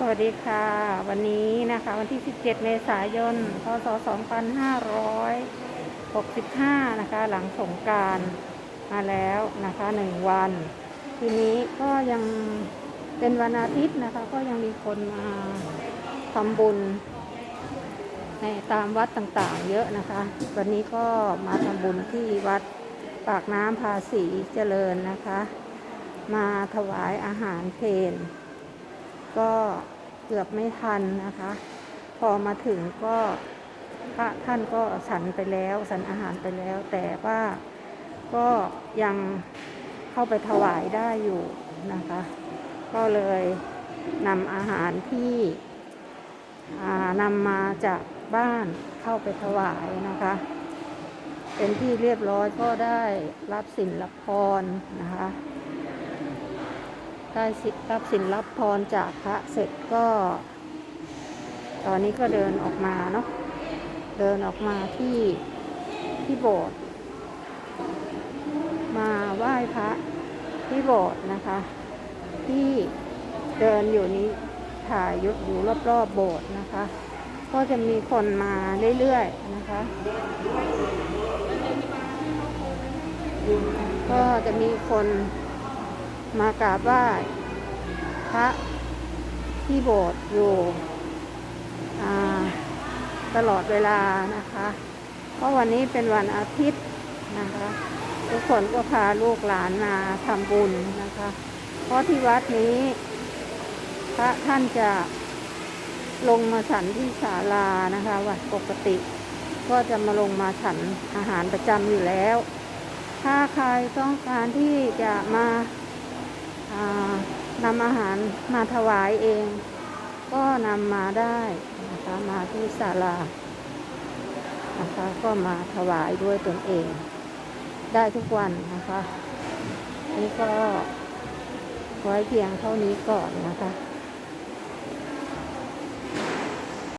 สวัสดีค่ะ วันนี้นะคะวันที่ 17 เมษายน พศ 2565 นะคะ หลังสงการมาแล้วนะคะหนึ่งวัน ทีนี้ก็ยังเป็นวันอาทิตย์นะคะ ก็ยังมีคนมาทำบุญในตามวัดต่างๆ เยอะนะคะ วันนี้ก็มาทำบุญที่วัดปากน้ำภาษีเจริญนะคะ มาถวายอาหารเพน ก็เกือบไม่ทันนะคะ พอมาถึงก็พระท่านก็ฉันไปแล้วฉันอาหารไปแล้ว แต่ว่าก็ยังเข้าไปถวายได้อยู่นะคะ ก็เลยนำอาหารที่นำมาจากบ้านเข้าไปถวายนะคะ เป็นที่เรียบร้อยก็ได้รับสินรับพรนะคะ ได้รับสินรับพรจากพระเสร็จก็ ตอนนี้ก็เดินออกมาเนาะเดินออกมาที่ที่โบสถ์มาไหว้พระที่โบสถ์นะคะ ที่เดินอยู่นี้ถ่ายยุดอยู่รอบๆบโบสถ์นะคะ ก็จะมีคนมาเรื่อยๆนะคะ ก็จะมีคน มากราบไหว้พระที่โบสถ์อยู่ตลอดเวลานะคะ เพราะวันนี้เป็นวันอาทิตย์นะคะ ทุกคนก็พาลูกหลานมาทำบุญนะคะ เพราะที่วัดนี้ พระท่านจะลงมาฉันที่ศาลานะคะวันปกติ ก็จะมาลงมาฉันอาหารประจำอยู่แล้ว ถ้าใครต้องการที่จะมา นำอาหารมาถวายเอง ก็นำมาได้นะคะมาที่ศาลานะคะก็มาถวายด้วยตนเอง ได้ทุกวันนะคะ นี่ก็ไว้เพียงเท่านี้ก่อนนะคะ